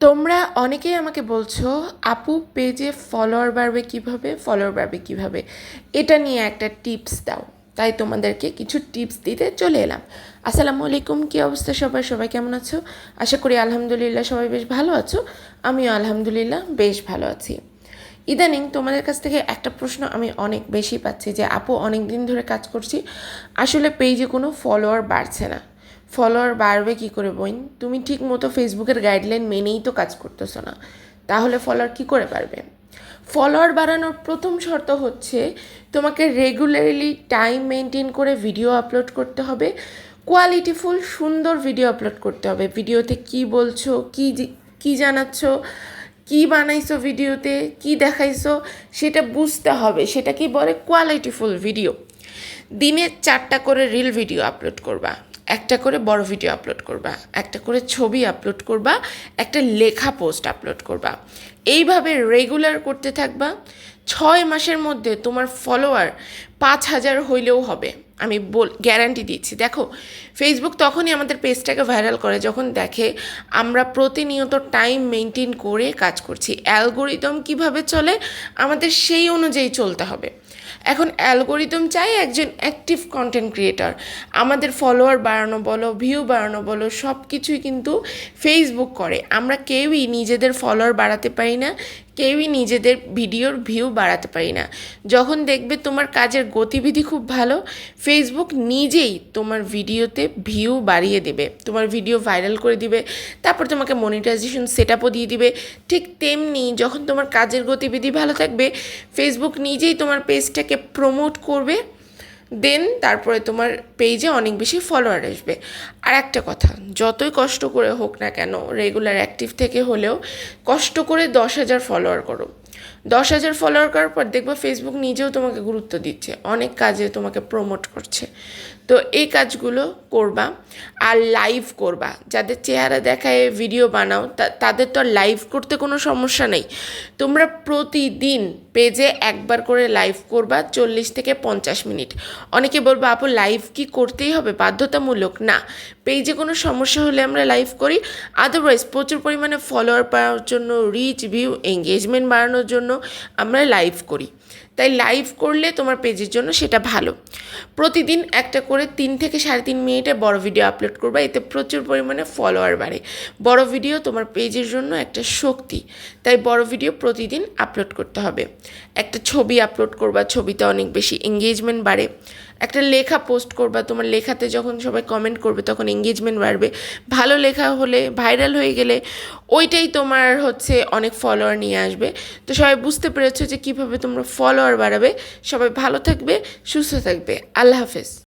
তোমরা অনেকেই আমাকে বলছো, আপু পেজে ফলোয়ার বাড়বে কীভাবে? ফলোয়ার বাড়বে কীভাবে? এটা নিয়ে একটা টিপস দাও। তাই তোমাদেরকে কিছু টিপস দিতে চলে এলাম। আসসালামু আলাইকুম, কী অবস্থা সবাই সবাই কেমন আছো? আশা করি আলহামদুলিল্লাহ সবাই বেশ ভালো আছো। আমিও আলহামদুলিল্লাহ বেশ ভালো আছি। ইদানিং তোমাদের কাছ থেকে একটা প্রশ্ন আমি অনেক বেশি পাচ্ছি যে, আপু অনেক দিন ধরে কাজ করছি, আসলে পেজে কোনো ফলোয়ার বাড়ছে না। ফলোয়ার বাড়বে কি করে বইন তুমি ঠিক মতো ফেসবুকের গাইডলাইন মেনেই তো কাজ করতেছো না। তাহলে ফলোয়ার কি করে বাড়বে? ফলোয়ার বাড়ানোর প্রথম শর্ত হচ্ছে তোমাকে রেগুলারলি টাইম মেনটেন করে ভিডিও আপলোড করতে হবে। কোয়ালিটিফুল সুন্দর ভিডিও আপলোড করতে হবে। ভিডিওতে কি বলছো, কি কি জানাচ্ছ, কি বানাইছো ভিডিওতে কি দেখাইছো, সেটা বুঝতে হবে। সেটা কি বলে কোয়ালিটিফুল ভিডিও দিনে চারটা করে রিল ভিডিও আপলোড করবা। একটা করে বড় ভিডিও আপলোড করবা, একটা করে ছবি আপলোড করবা, একটা লেখা পোস্ট আপলোড করবা। এইভাবে রেগুলার করতে থাকবা। ছয় মাসের মধ্যে তোমার ফলোয়ার পাঁচ হাজার হইলেও হবে। আমি বল গ্যারান্টি দিচ্ছি। দেখো ফেসবুক তখনই আমাদের পেজটাকে ভাইরাল করে যখন দেখে আমরা প্রতিনিয়ত টাইম মেনটেন করে কাজ করছি। অ্যালগোরিদম কীভাবে চলে? আমাদের সেই অনুযায়ী চলতে হবে। এখন অ্যালগোরিদম চাই একজন অ্যাক্টিভ কন্টেন্ট ক্রিয়েটর আমাদের ফলোয়ার বাড়ানো বলো ভিউ বাড়ানো বলো সব কিছুই কিন্তু ফেসবুক করে। আমরা কেউই নিজেদের ফলোয়ার বাড়াতে পারি না, কেউই নিজেদের ভিডিওর ভিউ বাড়াতে পারি না। যখন দেখবে তোমার কাজের গতিবিধি খুব ভালো ফেসবুক নিজেই তোমার ভিডিওতে ভিউ বাড়িয়ে দেবে, তোমার ভিডিও ভাইরাল করে দিবে, তারপর তোমাকে মনিটাইজেশন সেট আপও দিয়ে দিবে। ঠিক তেমনি যখন তোমার কাজের গতিবিধি ভালো থাকবে ফেসবুক নিজেই তোমার পেজটাকে প্রমোট করবে দেন তারপরে তোমার পেজে অনেক বেশি ফলোয়ার আসবে। আর একটা কথা, যতই কষ্ট করে হোক না কেন রেগুলার অ্যাক্টিভ থেকে হলেও কষ্ট করে দশ হাজার ফলোয়ার করো। দশ হাজার ফলোয়ার করার পর দেখব ফেসবুক নিজেও তোমাকে গুরুত্ব দিচ্ছে। অনেক কাজে তোমাকে প্রমোট করছে। তো এই কাজগুলো করবা আর লাইভ করবা। যাদের চেহারা দেখায় ভিডিও বানাও তাদের তো আর লাইভ করতে কোনো সমস্যা নেই। তোমরা প্রতিদিন পেজে একবার করে লাইভ করবা চল্লিশ থেকে পঞ্চাশ মিনিট। অনেকে বলব, আপু লাইভ কি করতেই হবে? বাধ্যতামূলক? না। পেজে কোনো সমস্যা হলে আমরা লাইভ করি। আদারওয়াইজ প্রচুর পরিমাণে ফলোয়ার পাওয়ার জন্য রিচ ভিউ এঙ্গেজমেন্ট বাড়ানোর জন্য আমরা লাইভ করি। তাই লাইভ করলে তোমার পেজের জন্য সেটা ভালো। প্রতিদিন একটা করে তিন থেকে সাড়ে তিন মিনিটে বড় ভিডিও আপলোড করবা, এতে প্রচুর পরিমাণে ফলোয়ার বাড়ে। বড় ভিডিও তোমার পেজের জন্য একটা শক্তি। তাই বড় ভিডিও প্রতিদিন আপলোড করতে হবে। একটা ছবি আপলোড করবা, ছবিতে অনেক বেশি এঙ্গেজমেন্ট বাড়ে। একটা লেখা পোস্ট করবা, তোমার লেখাতে যখন সবাই কমেন্ট করবে, তখন এঙ্গেজমেন্ট বাড়বে। ভালো লেখা হলে ভাইরাল হয়ে গেলে ওইটাই তোমার হচ্ছে অনেক ফলোয়ার নিয়ে আসবে। তো সবাই বুঝতে পেরেছ যে কীভাবে তোমরা ফলোয়ার বাড়াবে। সবাই ভালো থাকবে সুস্থ থাকবে। আল্লাহ হাফেজ।